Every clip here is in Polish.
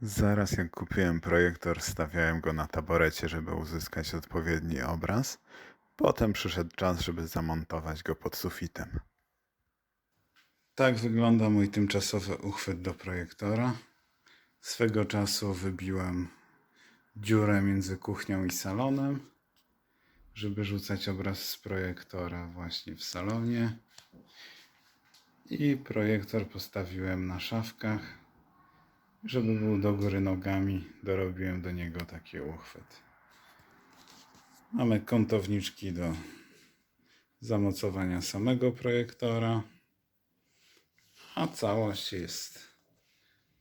Zaraz jak kupiłem projektor, stawiałem go na taborecie, żeby uzyskać odpowiedni obraz. Potem przyszedł czas, żeby zamontować go pod sufitem. Tak wygląda mój tymczasowy uchwyt do projektora. Swego czasu wybiłem dziurę między kuchnią i salonem, żeby rzucać obraz z projektora właśnie w salonie. I projektor postawiłem na szafkach. Żeby był do góry nogami, dorobiłem do niego taki uchwyt. Mamy kątowniczki do zamocowania samego projektora, a całość jest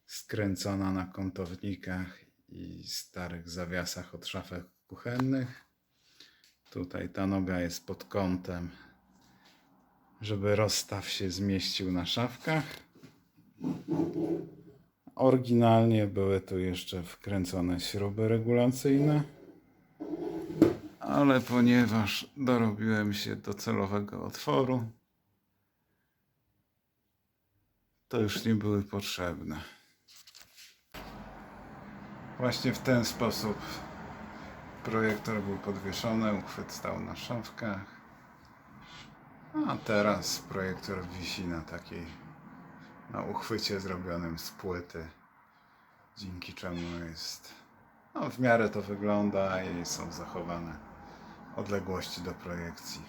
skręcona na kątownikach i starych zawiasach od szafek kuchennych. Tutaj ta noga jest pod kątem, żeby rozstaw się zmieścił na szafkach. Oryginalnie były tu jeszcze wkręcone śruby regulacyjne, ale ponieważ dorobiłem się do celowego otworu, to już nie były potrzebne. Właśnie w ten sposób projektor był podwieszony, uchwyt stał na szafkach, a teraz projektor wisi na takiej na uchwycie zrobionym z płyty, dzięki czemu jest no, w miarę to wygląda i są zachowane odległości do projekcji.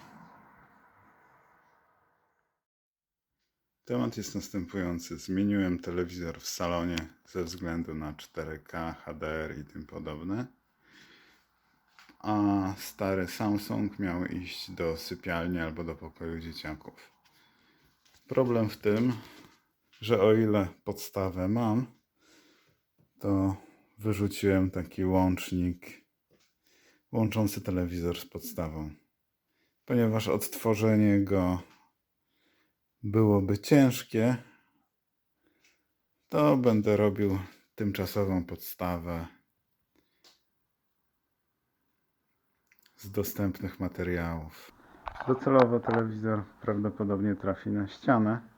Temat jest następujący. Zmieniłem telewizor w salonie ze względu na 4K, HDR i tym podobne. A stary Samsung miał iść do sypialni albo do pokoju dzieciaków. Problem w tym, że o ile podstawę mam, to wyrzuciłem taki łącznik łączący telewizor z podstawą. Ponieważ odtworzenie go byłoby ciężkie, to będę robił tymczasową podstawę z dostępnych materiałów. Docelowo telewizor prawdopodobnie trafi na ścianę.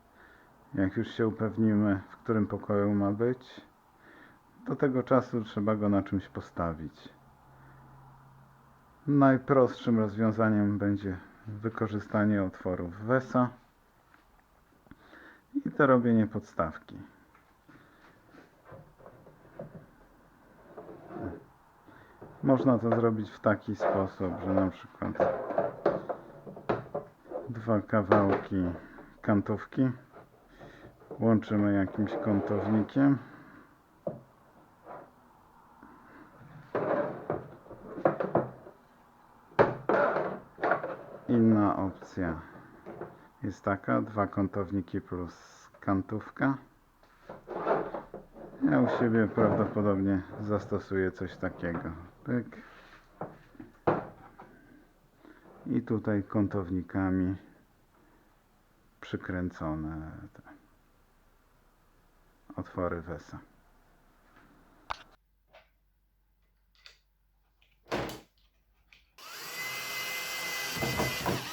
Jak już się upewnimy, w którym pokoju ma być, do tego czasu trzeba go na czymś postawić. Najprostszym rozwiązaniem będzie wykorzystanie otworów WESA i dorobienie podstawki. Można to zrobić w taki sposób, że na przykład dwa kawałki kantówki łączymy jakimś kątownikiem. Inna opcja jest taka, dwa kątowniki plus kantówka. Ja u siebie prawdopodobnie zastosuję coś takiego. Pyk. I tutaj kątownikami przykręcone te otwory Wesa. Thank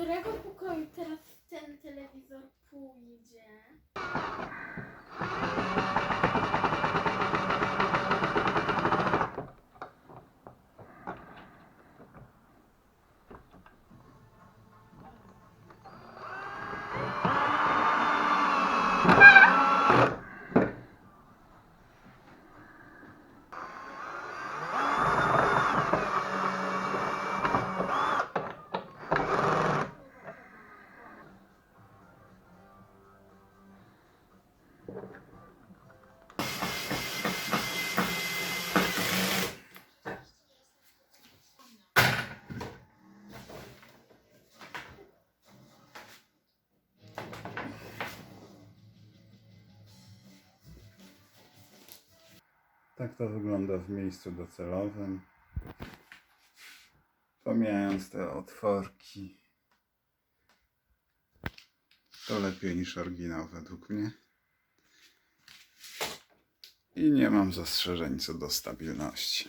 pokoju teraz Tak to wygląda w miejscu docelowym. Pomijając te otworki. To lepiej niż oryginał według mnie. I nie mam zastrzeżeń co do stabilności.